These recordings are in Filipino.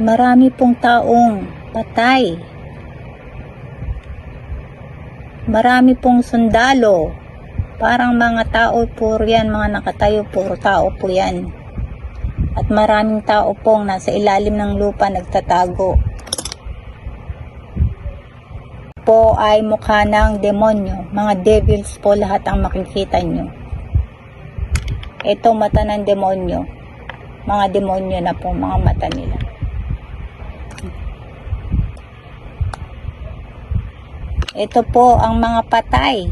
marami pong taong patay. Marami pong sundalo. Parang mga tao puro yan, mga nakatayo, puro tao po yan. At maraming tao pong nasa ilalim ng lupa nagtatago. Po ay mukha ng demonyo. Mga devils po lahat ang makikita nyo. Ito mata ng demonyo. Mga demonyo na po, mga mata nila. Ito po ang mga patay.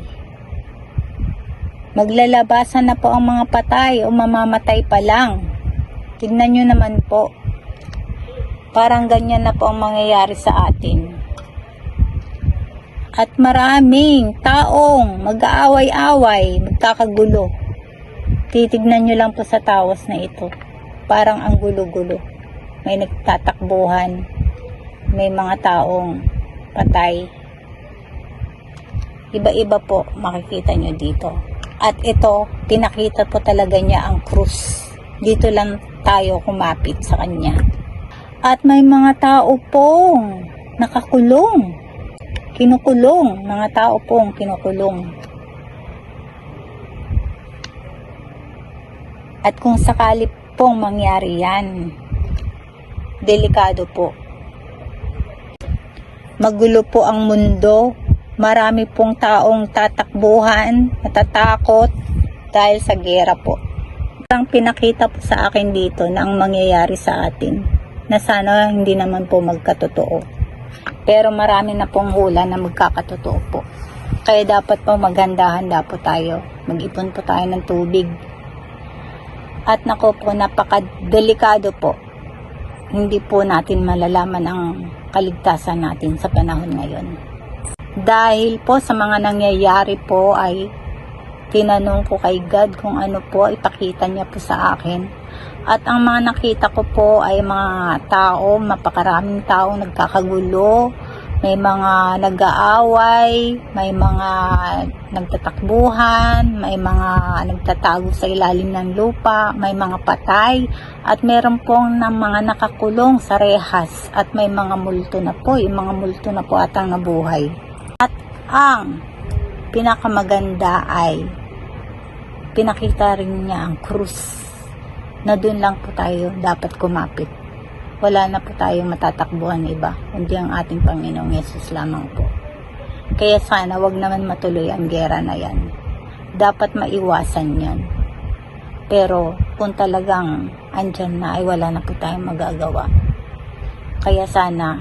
Maglalabasan na po ang mga patay o mamamatay pa lang. Tignan nyo naman po. Parang ganyan na po ang mangyayari sa atin. At maraming taong mag-aaway-away, magkakagulo. Titignan nyo lang po sa tawas na ito. Parang ang gulo-gulo. May nagtatakbuhan. May mga taong patay. Iba-iba po makikita nyo dito. At ito, pinakita po talaga niya ang krus. Dito lang tayo kumapit sa kanya. At may mga tao pong nakakulong. Kinukulong. Mga tao pong kinukulong. At kung sakali pong mangyari yan, delikado po. Magulo po ang mundo. Marami pong taong tatakbuhan, natatakot dahil sa gera po. Ang pinakita po sa akin dito na ang mangyayari sa atin na sana hindi naman po magkatotoo. Pero marami na pong hula na magkakatotoo po. Kaya dapat po maghanda-handa po tayo. Mag-ipon po tayo ng tubig. At nako po, napakadelikado po. Hindi po natin malalaman ang kaligtasan natin sa panahon ngayon. Dahil po sa mga nangyayari po ay tinanong ko kay God kung ano po, ipakita niya po sa akin. At ang mga nakita ko po ay mga tao, mapakaraming tao nagkakagulo, may mga nag-aaway, may mga nagtatakbuhan, may mga nagtatago sa ilalim ng lupa, may mga patay, at meron pong ng mga nakakulong sa rehas, at may mga multo na po, yung mga multo na po atang nabuhay. At ang pinakamaganda ay pinakita rin niya ang krus na doon lang po tayo dapat kumapit. Wala na po tayong matatakbuhan iba, kundi ang ating Panginoong Yesus lamang po. Kaya sana wag naman matuloy ang gera na yan. Dapat maiwasan yan. Pero kung talagang andyan na ay wala na po tayong magagawa. Kaya sana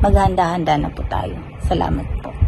maghanda-handa na po tayo. Salamat po.